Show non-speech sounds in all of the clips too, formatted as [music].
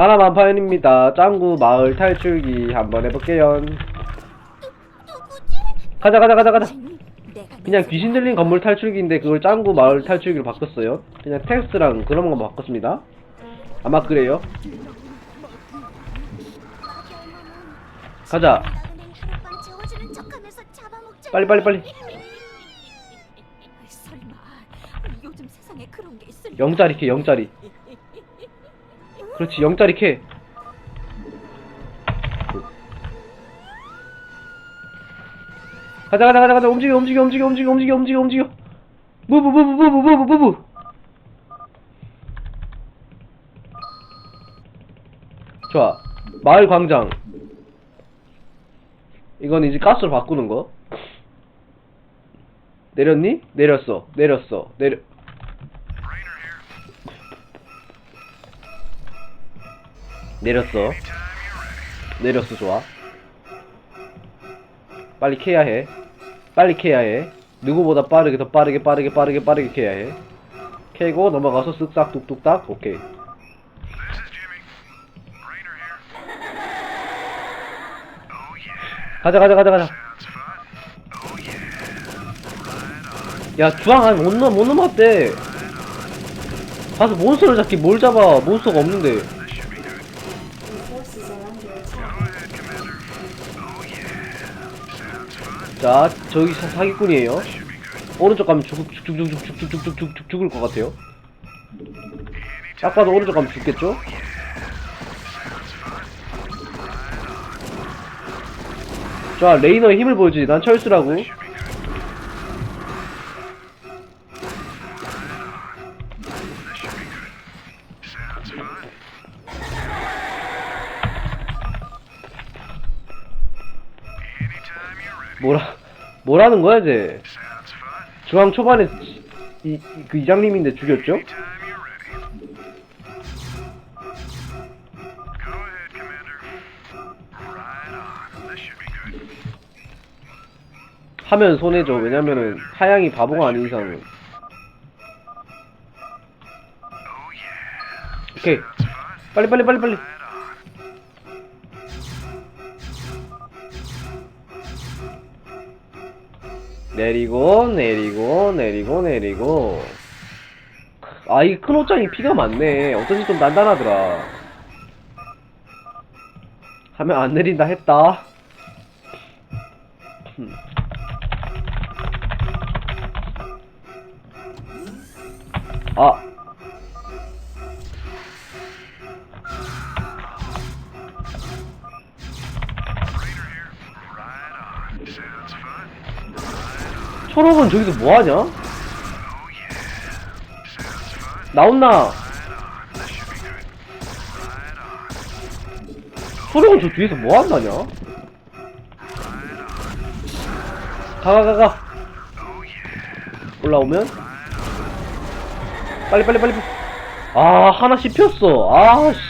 만화만파연입니다. 짱구 마을 탈출기 한번 해볼게요. 가자 가자 가자 가자. 그냥 귀신 들린 건물 탈출기인데 그걸 짱구 마을 탈출기로 바꿨어요. 그냥 텍스트랑 그런 것만 바꿨습니다. 아마 그래요. 가자. 빨리 빨리 빨리. 영짜리 캐 영짜리. 그렇지 영짜리 캐. 가자 가자 가자 가자 움직여 움직여 움직여 움직여 움직여 움직여 움직여. 무브 무브 무브 무브 무브. 좋아. 마을 광장. 이건 이제 가스로 바꾸는 거. 내렸니? 내렸어. 내렸어. 내려. 내렸어. 내렸어, 좋아. 빨리 캐야 해. 빨리 캐야 해. 누구보다 빠르게, 더 빠르게, 빠르게, 빠르게, 빠르게 캐야 해. 캐고 넘어가서 쓱싹 뚝뚝딱. 오케이. 가자, 가자, 가자, 가자. 야, 주황 아니 못 넘, 못 넘었대. 가서 몬스터를 잡기 뭘 잡아. 몬스터가 없는데. 자, 저기 사, 사기꾼이에요. 오른쪽 가면 죽, 죽, 죽, 죽, 죽, 죽, 죽, 죽, 죽, 죽, 죽을 것 같아요. 딱 봐도 오른쪽 가면 죽겠죠? 자, 레이너의 힘을 보여주지. 난 철수라고. 뭐라, 뭐라는 거야, 쟤? 중앙 초반에 이, 이- 그 이장님인데 죽였죠? 하면 손해죠. 왜냐면은 하양이 바보가 아닌 이상은. 오케이. 빨리 빨리 빨리 빨리. 내리고 내리고 내리고 내리고. 아 이 큰 옷장이 피가 많네. 어쩐지 좀 단단하더라. 하면 안 내린다 했다. 음. 아. 초록은 저기서 뭐하냐? 나온나? 초록은 저 뒤에서 뭐한다냐? 가가가가 올라오면 빨리 빨리 빨리 빨리. 아 하나 씹혔어 아씨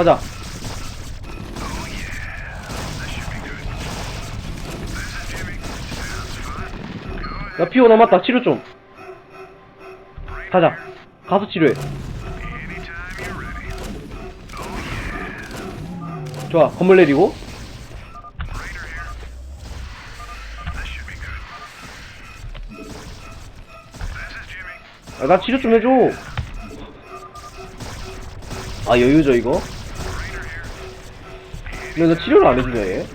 가자. 야 피오 남았다. 치료 좀. 가자. 가서 치료해. 좋아. 건물 내리고. 아, 나 치료 좀 해줘. 아 여유죠 이거 근데 너 치료를 안 해주냐 얘?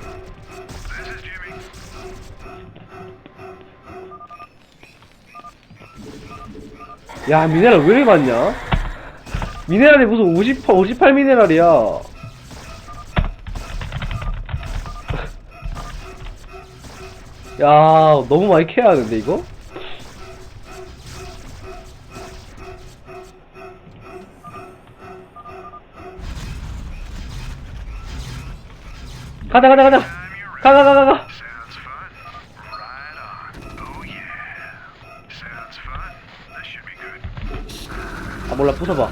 야 미네랄 왜 이렇게 많냐? 미네랄이 무슨 50, 58 미네랄이야 [laughs] 야 너무 많이 캐야 하는데 이거? 가자, 가자, 가자! 가, 가, 가, 가, 가! Sounds fun. Right on. Oh yeah. Sounds fun. This should be good. 아, 몰라, 부숴봐.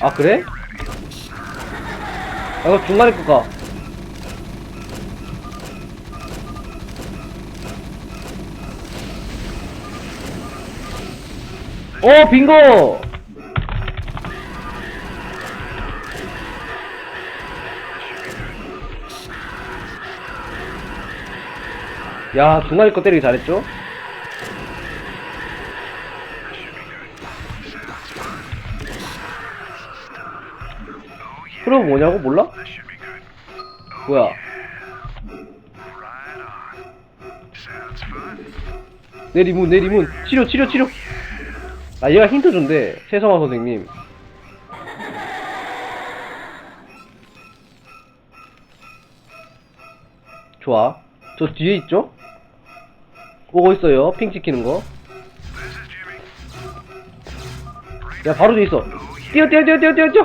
아, 그래? 아, 이거 중간에 거 가. 어, 빙고! 야, 중간에 거 때리기 잘했죠? 그럼 뭐냐고 몰라? 뭐야? 내리문 내리문 치료 치료 치료 아 얘가 힌트 준대. 최성화 선생님. 좋아. 저 뒤에 있죠? 오고 있어요? 핑 찍히는 거. 야 바로 뒤에 있어. 뛰어 뛰어 뛰어 뛰어 뛰어 뛰어.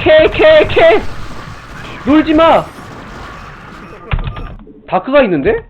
캐 캐 캐. 놀지 마. 다크가 있는데?